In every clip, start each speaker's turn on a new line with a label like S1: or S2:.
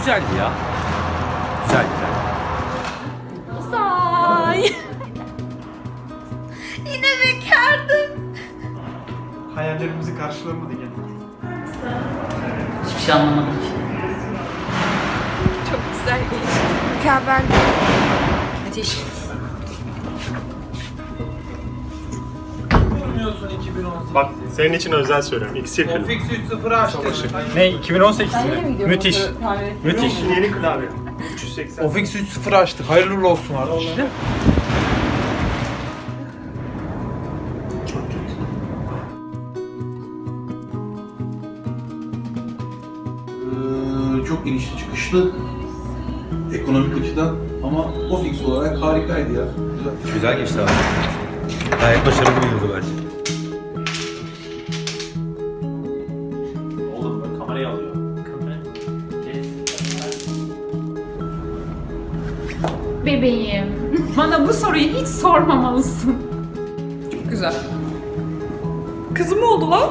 S1: Güzeldi ya. Güzel güzel.
S2: Say. Yine bekardım.
S3: Hayallerimizi karşılamadı gene.
S4: Hiçbir şey anlamadım ki.
S2: Çok güzel geçti. Mükemmel. Müthiş.
S5: Bak senin için özel söylüyorum. İksir film.
S3: Fix 3-0 açtı.
S1: Ne 2018 mi? Müthiş. Müthiş.
S5: Yeni klavye. 380.
S3: Ofix 3-0 açtık. Hayırlı uğurlu olsun artık.
S1: İşte.
S6: Ee, çok inişli çıkışlı ekonomik açıdan ama o fix olarak harikaydı ya. Güzel.
S1: Güzel geçti abi. Gayet başarılı bir yıldı bence.
S2: Bebeğim. Bana bu soruyu hiç sormamalısın. Çok güzel. Kızım oldu lan.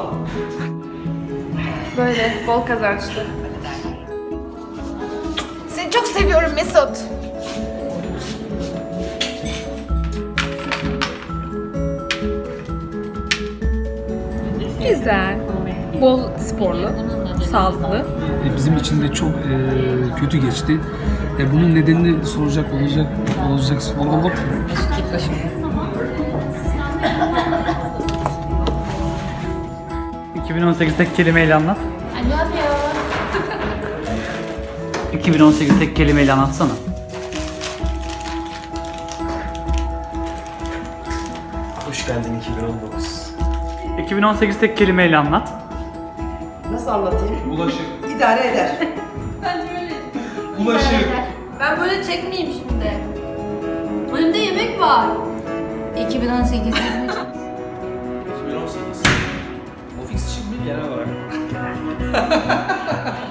S2: Böyle bol kazançlı. Seni çok seviyorum Mesut. Güzel. Bol sporlu, sağlıklı.
S7: E, bizim için de çok e, kötü geçti. E, bunun nedenini soracak olacak olacak olacak.
S2: Git başımdan.
S4: 2018 tek kelimeyle anlat. 2018 tek kelimeyle anlatsana.
S5: Hoş geldin 2019.
S4: 2018 tek kelimeyle anlat.
S8: Nasıl anlatayım?
S6: Bulaşık.
S8: İdare eder.
S3: Bulaşık.
S2: Ben böyle çekmeyeyim şimdi. Önümde yemek var. 2018
S1: 2018. Ofis için mi genel olarak?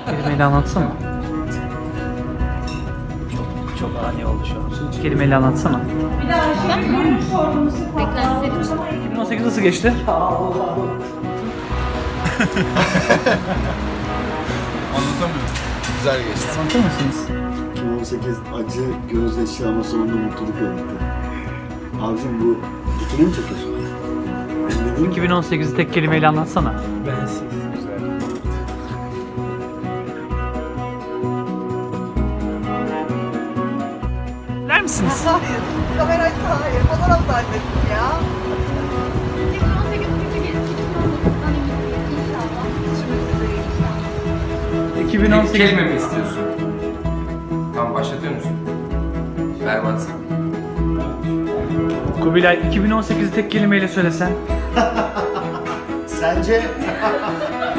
S4: Kelimeyle anlatsana.
S1: Çok ani oldu şu an.
S4: Kelimeyle anlatsana.
S2: Beklentilerim
S4: 2018 nasıl geçti?
S6: Anlatamıyorum. Güzel geçti.
S4: Anlatır mısınız?
S9: 2018 acı, gözyaşı ama sonunda mutluluk yarattı. Abicim bu dikini mi çekiyorsun? Ben dediğim
S4: 2018 tek kelimeyle anlatsana.
S1: Bensiz. Güzel.
S4: Der misiniz?
S8: Hayır. Kamerayı hayır. Fotoğraf
S2: 2018
S4: Bir
S10: kelime mi istiyorsun? Tamam başlatıyor musun? Berbat.
S4: Kubilay 2018'i tek kelimeyle söylesen.
S9: Sence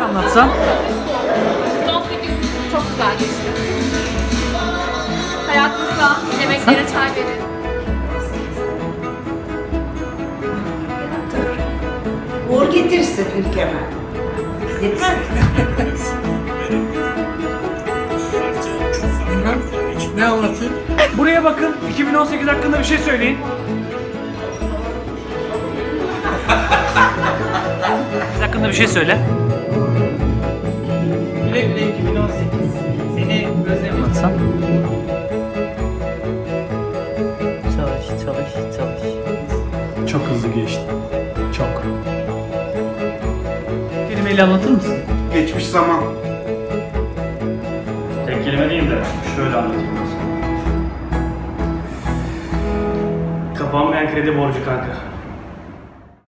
S4: Anlatsan.
S2: 2018 çok güzel geçti. Hayatımızda emeklere çay verin.
S8: Uğur getirsin ülkeme. Yetmez mi?
S7: Ne anlatayım?
S4: Buraya bakın. 2018 hakkında bir şey söyleyin. hakkında bir şey söyle.
S3: Güle güle 2018. Seni özlemiştim.
S4: Anlatsan. Çalış, çalış, çalış.
S5: Çok hızlı geçti. Çok.
S4: Kelimeyle anlatır mısın?
S6: Geçmiş zaman.
S5: Değil de şöyle anlatayım mesela. Kapanmayan kredi borcu kanka.